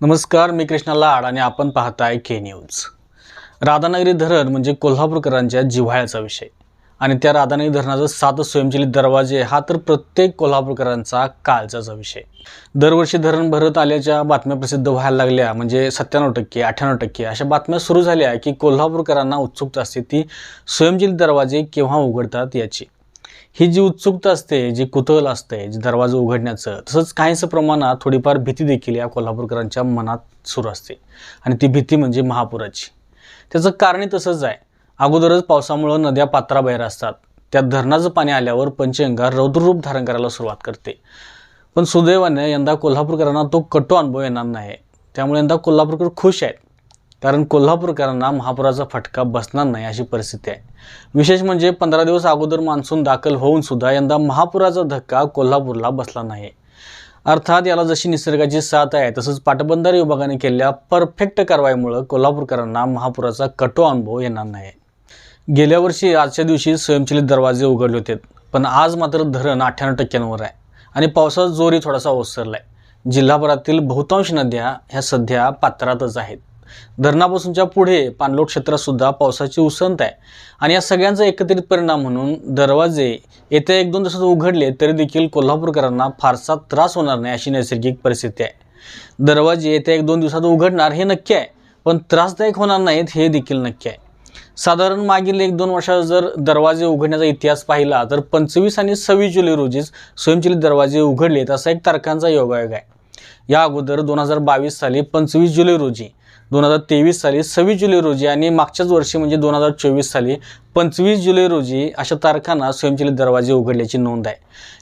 नमस्कार मी कृष्णा लाड आणि आपण पाहताय के न्यूज राधानगरी धरण म्हणजे कोल्हापूरकरांच्या जिव्हाळ्याचा विषय. आणि त्या राधानगरी धरणाचा सात स्वयंचलित दरवाजे हा तर प्रत्येक कोल्हापूरकरांचा कालचाचा विषय. दरवर्षी धरण भरत आल्याच्या बातम्या प्रसिद्ध व्हायला लागल्या म्हणजे सत्त्याण्णव टक्के अठ्ठ्याण्णव टक्के अशा बातम्या सुरू झाल्या की कोल्हापूरकरांना उत्सुकता असते ती स्वयंचलित दरवाजे केव्हा उघडतात याची. ही जी उत्सुकता असते जी कुतूहल असते जे दरवाजा उघडण्याचं तसंच काहीसं प्रमाणात थोडीफार भीती देखील या कोल्हापूरकरांच्या मनात सुरू असते. आणि ती भीती म्हणजे महापुराची. त्याचं कारणही तसंच आहे. अगोदरच पावसामुळं नद्या पात्राबाहेर असतात. त्यात धरणाचं पाणी आल्यावर पंचगंगा रौद्ररूप धारण करायला सुरुवात करते. पण सुदैवाने यंदा कोल्हापूरकरांना तो कटू अनुभव येणार नाही. त्यामुळे यंदा कोल्हापूरकर खुश आहेत. कारण कोल्हापूरकरांना महापुराचा फटका बसणार नाही अशी परिस्थिती आहे. विशेष म्हणजे पंधरा दिवस अगोदर मान्सून दाखल होऊन सुद्धा यंदा महापुराचा धक्का कोल्हापूरला बसला नाही. अर्थात याला जशी निसर्गाची साथ आहे तसंच पाटबंधारे विभागाने केलेल्या परफेक्ट कारवाईमुळं कोल्हापूरकरांना महापुराचा कटो अनुभव येणार नाही. गेल्या वर्षी आजच्या दिवशी स्वयंचलित दरवाजे उघडले होते पण आज मात्र धरण अठ्ठ्याण्णव टक्क्यांवर आहे आणि पावसाचा जोरही थोडासा ओसरला आहे जिल्हाभरातील बहुतांश नद्या ह्या सध्या पात्रातच आहेत. धरणापासूनच्या पुढे पाणलोट क्षेत्रात सुद्धा पावसाची उसंत आहे. आणि या सगळ्यांचा एकत्रित परिणाम म्हणून दरवाजे येत्या एक दोन दिवसात उघडले तरी देखील कोल्हापूरकरांना फारसा त्रास होणार नाही अशी नैसर्गिक परिस्थिती आहे. दरवाजे येत्या एक दोन दिवसात उघडणार हे नक्की आहे पण त्रासदायक होणार नाहीत हे देखील नक्की आहे. साधारण मागील एक दोन वर्षात जर दरवाजे उघडण्याचा इतिहास पाहिला तर पंचवीस आणि सव्वीस जुलै रोजीच स्वयंचलित दरवाजे उघडलेत असा एक तारखांचा योगायोग आहे. या अगोदर दोन हजार बावीस साली पंचवीस जुलै रोजी दोन हजार तेवीस साली सव्वीस जुलै रोजी आणि मागच्याच वर्षी म्हणजे दोन हजार चोवीस साली पंचवीस जुलै रोजी अशा तारखांना स्वयंचलित दरवाजे उघडल्याची नोंद आहे.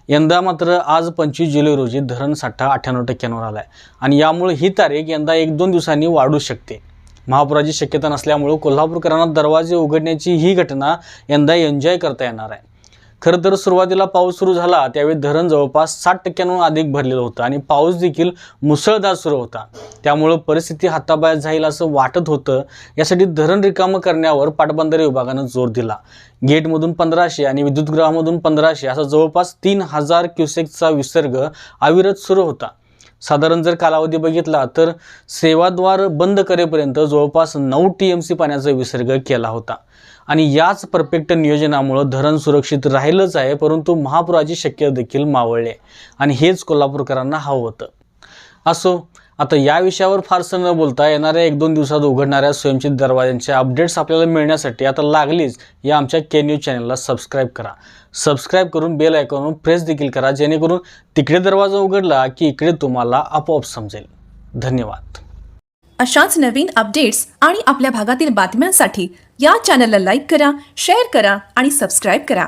यंदा मात्र आज पंचवीस जुलै रोजी धरण साठा अठ्ठ्याण्णव टक्क्यांवर आला आहे आणि यामुळे ही तारीख यंदा एक दोन दिवसांनी वाढू शकते. महापुराची शक्यता नसल्यामुळं कोल्हापूरकरांना दरवाजे उघडण्याची ही घटना यंदा एन्जॉय करता येणार आहे. खरं तर सुरुवातीला पाऊस सुरू झाला त्यावेळी धरण जवळपास साठ टक्क्यांहून अधिक भरलेलं होतं आणि पाऊस देखील मुसळधार सुरू होता. त्यामुळं परिस्थिती हाताबाहेर जाईल असं वाटत होतं. यासाठी धरण रिकामं करण्यावर पाटबंधारे विभागानं जोर दिला. गेटमधून पंधराशे आणि विद्युतगृहामधून पंधराशे असा जवळपास तीन हजार क्युसेकचा विसर्ग अविरत सुरू होता. साधारण जर कालावधी बघितला तर सेवाद्वार बंद करेपर्यंत जवळपास नऊ टी एम सी पाण्याचा विसर्ग केला होता. आणि याच परफेक्ट नियोजनामुळं धरण सुरक्षित राहिलंच आहे परंतु महापुराची शक्यता देखील मावळली आहे. आणि हेच कोल्हापूरकरांना हवं होतं. असो आता या विषयावर फारसं न बोलता येणाऱ्या एक दोन दिवसात उघडणाऱ्या स्वयंचित दरवाज्यांचे अपडेट्स आपल्याला मिळण्यासाठी आता लागलीच या आमच्या के न्यूज चॅनलला सबस्क्राईब करा. सबस्क्राईब करून बेल आयकॉनवर प्रेस देखील करा जेणेकरून तिकडे दरवाजा उघडला की इकडे तुम्हाला आपोआप समजेल. धन्यवाद. अशाच नवीन अपडेट्स आणि आपल्या भागातील बातम्यांसाठी या चॅनलला लाईक करा शेअर करा आणि सबस्क्राईब करा.